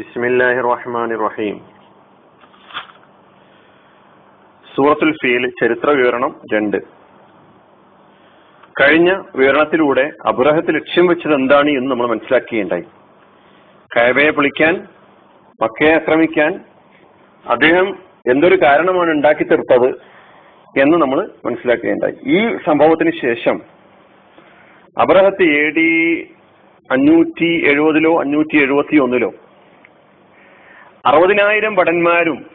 ബിസ്മില്ലാഹി റഹ്മാൻ റഹീം സൂറത്തുൽ ഫീൽ ചരിത്ര വിവരണം രണ്ട്. കഴിഞ്ഞ വിവരണത്തിലൂടെ അബ്രഹത്ത് ലക്ഷ്യം വെച്ചത് എന്താണ് എന്ന് നമ്മൾ മനസ്സിലാക്കുകയുണ്ടായി. കയബയെ പൊളിക്കാൻ മക്കയെ ആക്രമിക്കാൻ അദ്ദേഹം എന്തൊരു കാരണമാണ് ഉണ്ടാക്കി തീർത്തത് എന്ന് നമ്മൾ മനസ്സിലാക്കുകയുണ്ടായി. ഈ സംഭവത്തിന് ശേഷം അബ്രഹത്ത് എ ഡി അഞ്ഞൂറ്റി എഴുപതിലോ അഞ്ഞൂറ്റി എഴുപത്തി ഒന്നിലോ അറുപതിനായിരം ഭടന്മാരും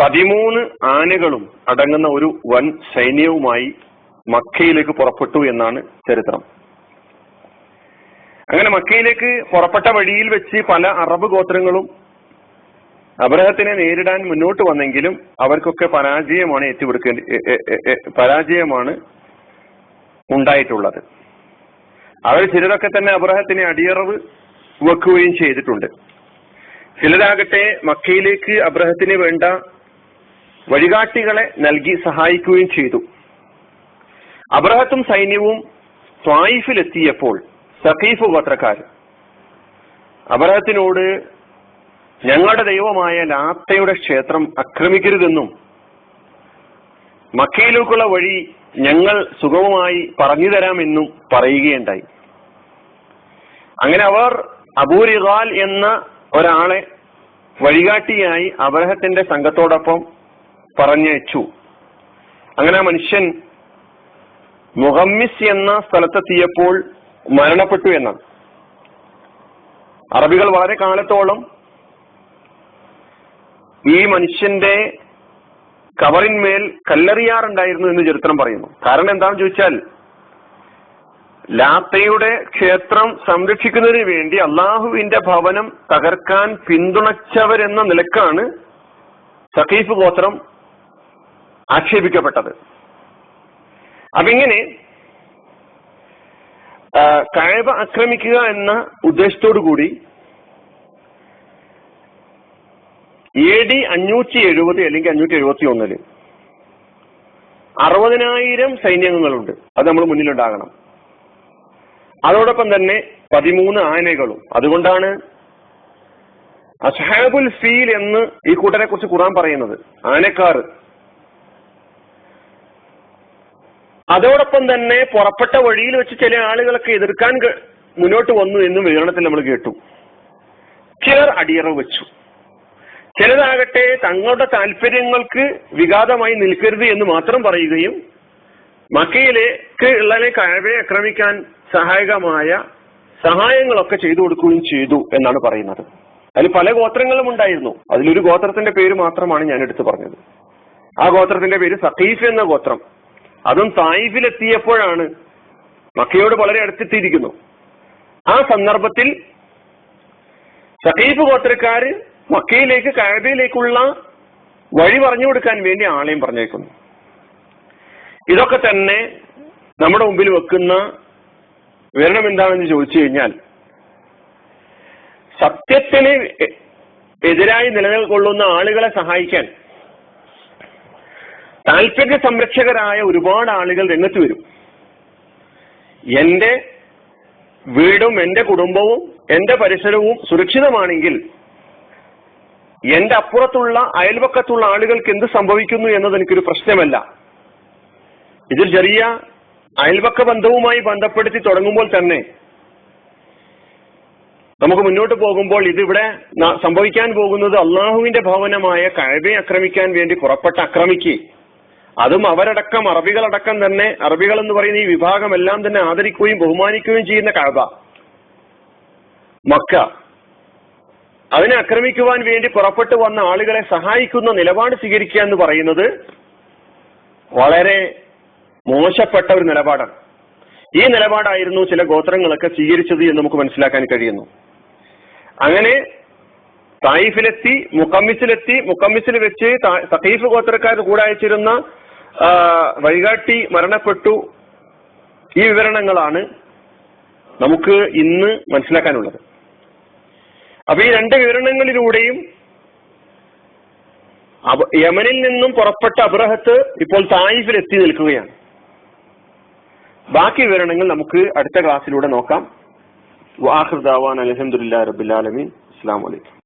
പതിമൂന്ന് ആനകളും അടങ്ങുന്ന ഒരു വൻ സൈന്യവുമായി മക്കയിലേക്ക് പുറപ്പെട്ടു എന്നാണ് ചരിത്രം. അങ്ങനെ മക്കയിലേക്ക് പുറപ്പെട്ട വഴിയിൽ വെച്ച് പല അറബ് ഗോത്രങ്ങളും അബ്രഹത്തിനെ നേരിടാൻ മുന്നോട്ട് വന്നെങ്കിലും അവർക്കൊക്കെ പരാജയമാണ് എ- പരാജയമാണ് ഉണ്ടായിട്ടുള്ളത്. അവർ ചിലരൊക്കെ തന്നെ അബ്രഹത്തിനെ അടിയറവ് വെക്കുകയും ചെയ്തിട്ടുണ്ട്. ചിലരാകട്ടെ മക്കയിലേക്ക് അബ്രഹത്തിന് വേണ്ട വഴികാട്ടികളെ നൽകി സഹായിക്കുകയും ചെയ്തു. അബ്രഹത്തും സൈന്യവും ത്വായിഫിലെത്തിയപ്പോൾ സഖീഫ് ഗോത്രക്കാർ അബ്രഹത്തിനോട് ഞങ്ങളുടെ ദൈവമായ ലാത്തയുടെ ക്ഷേത്രം ആക്രമിക്കരുതെന്നും മക്കയിലേക്കുള്ള വഴി ഞങ്ങൾ സുഗമമായി പറഞ്ഞു തരാമെന്നും പറയുകയുണ്ടായി. അങ്ങനെ അവർ അബൂരിഹാൽ എന്ന ഒരാളെ വഴികാട്ടിയായി അബ്രഹത്തിന്റെ സംഘത്തോടൊപ്പം പറഞ്ഞയച്ചു. അങ്ങനെ ആ മനുഷ്യൻ മുഹമ്മിസ് എന്ന സ്ഥലത്തെത്തിയപ്പോൾ മരണപ്പെട്ടു എന്നാണ്. അറബികൾ വളരെ കാലത്തോളം ഈ മനുഷ്യന്റെ കവറിന്മേൽ കല്ലെറിയാറുണ്ടായിരുന്നു എന്ന് ചരിത്രം പറയുന്നു. കാരണം എന്താണെന്ന് ചോദിച്ചാൽ ലാത്തയുടെ ക്ഷേത്രം സംരക്ഷിക്കുന്നതിന് വേണ്ടി അള്ളാഹുവിന്റെ ഭവനം തകർക്കാൻ പിന്തുണച്ചവരെന്ന നിലക്കാണ് സഖീഫ് ഗോത്രം ആക്ഷേപിക്കപ്പെട്ടത്. അപ്പിങ്ങനെ കായവ ആക്രമിക്കുക എന്ന ഉദ്ദേശത്തോടു കൂടി എ ഡി അഞ്ഞൂറ്റി എഴുപത് അല്ലെങ്കിൽ അഞ്ഞൂറ്റി എഴുപത്തി ഒന്നിൽ അറുപതിനായിരം സൈന്യങ്ങളുണ്ട് അത് നമ്മൾ മുന്നിലുണ്ടാകണം. അതോടൊപ്പം തന്നെ പതിമൂന്ന് ആനകളും. അതുകൊണ്ടാണ് അസ്ഹാബുൽ ഫീൽ എന്ന് ഈ കൂട്ടരെ കുറിച്ച് ഖുറാൻ പറയുന്നത്. ആനക്കാർ. അതോടൊപ്പം തന്നെ പുറപ്പെട്ട വഴിയിൽ വെച്ച് ചില ആളുകളൊക്കെ എതിർക്കാൻ മുന്നോട്ട് വന്നു എന്നും വിവരണത്തിൽ നമ്മൾ കേട്ടു. ചിലർ അടിയറവ് വെച്ചു. ചിലരാകട്ടെ തങ്ങളുടെ താല്പര്യങ്ങൾക്ക് വിഘാതമായി നിൽക്കരുത് എന്ന് മാത്രം പറയുകയും മക്കയിലേക്ക് ഉള്ളതിനെ കഴവയെ ആക്രമിക്കാൻ സഹായകമായ സഹായങ്ങളൊക്കെ ചെയ്തു കൊടുക്കുകയും ചെയ്തു എന്നാണ് പറയുന്നത്. അതിൽ പല ഗോത്രങ്ങളും ഉണ്ടായിരുന്നു. അതിലൊരു ഗോത്രത്തിന്റെ പേര് മാത്രമാണ് ഞാൻ എടുത്തു പറഞ്ഞത്. ആ ഗോത്രത്തിന്റെ പേര് സഖീഫ് എന്ന ഗോത്രം. അതും തായിഫിലെത്തിയപ്പോഴാണ് മക്കയോട് വളരെ അടുത്തെത്തിയിരിക്കുന്നു. ആ സന്ദർഭത്തിൽ സഖീഫ് ഗോത്രക്കാര് മക്കയിലേക്ക് കഴബയിലേക്കുള്ള വഴി പറഞ്ഞു കൊടുക്കാൻ വേണ്ടി ആളെയും പറഞ്ഞേക്കുന്നു. ഇതൊക്കെ തന്നെ നമ്മുടെ മുമ്പിൽ വെക്കുന്ന വിവരണം എന്താണെന്ന് ചോദിച്ചു കഴിഞ്ഞാൽ സത്യത്തിന് എതിരായി നിലനിൽക്കൊള്ളുന്ന ആളുകളെ സഹായിക്കാൻ താല്പര്യ സംരക്ഷകരായ ഒരുപാട് ആളുകൾ രംഗത്ത് വരും. എന്റെ വീടും എന്റെ കുടുംബവും എന്റെ പരിസരവും സുരക്ഷിതമാണെങ്കിൽ എന്റെ അപ്പുറത്തുള്ള അയൽപക്കത്തുള്ള ആളുകൾക്ക് എന്ത് സംഭവിക്കുന്നു എന്നത് എനിക്കൊരു പ്രശ്നമല്ല. ഇതിൽ ചെറിയ അയൽപക്ക ബന്ധവുമായി ബന്ധപ്പെടുത്തി തുടങ്ങുമ്പോൾ തന്നെ നമുക്ക് മുന്നോട്ട് പോകുമ്പോൾ ഇതിവിടെ സംഭവിക്കാൻ പോകുന്നത് അള്ളാഹുവിന്റെ ഭവനമായ കഴബയെ ആക്രമിക്കാൻ വേണ്ടി പുറപ്പെട്ട അക്രമിക്ക്. അതും അവരടക്കം അറബികളടക്കം തന്നെ അറബികൾ എന്ന് പറയുന്ന ഈ വിഭാഗം എല്ലാം തന്നെ ആദരിക്കുകയും ബഹുമാനിക്കുകയും ചെയ്യുന്ന കഴബ മക്ക. അതിനെ ആക്രമിക്കുവാൻ വേണ്ടി പുറപ്പെട്ടു വന്ന ആളുകളെ സഹായിക്കുന്ന നിലപാട് സ്വീകരിക്കുക എന്ന് പറയുന്നത് വളരെ മോശപ്പെട്ട ഒരു നിലപാടാണ്. ഈ നിലപാടായിരുന്നു ചില ഗോത്രങ്ങളൊക്കെ സ്വീകരിച്ചത് എന്ന് നമുക്ക് മനസ്സിലാക്കാൻ കഴിയുന്നു. അങ്ങനെ തായിഫിലെത്തി മുക്കമ്മിസിലെത്തി മുക്കമ്മിസിൽ വെച്ച് സഖീഫ് ഗോത്രക്കാർ കൂടെ അയച്ചിരുന്ന ആ, വഴികാട്ടി മരണപ്പെട്ടു. ഈ വിവരണങ്ങളാണ് നമുക്ക് ഇന്ന് മനസ്സിലാക്കാനുള്ളത്. അപ്പൊ ഈ രണ്ട് വിവരണങ്ങളിലൂടെയും യമനിൽ നിന്നും പുറപ്പെട്ട അബ്രഹത്ത് ഇപ്പോൾ തായിഫിൽ എത്തി നിൽക്കുകയാണ്. ബാക്കി വിവരണങ്ങൾ നമുക്ക് അടുത്ത ക്ലാസ്സിലൂടെ നോക്കാം. വാഹൃദാവാൻ അലഹമുല്ലാ റബുലാലമീൻ അസ്സാം വലൈക്കും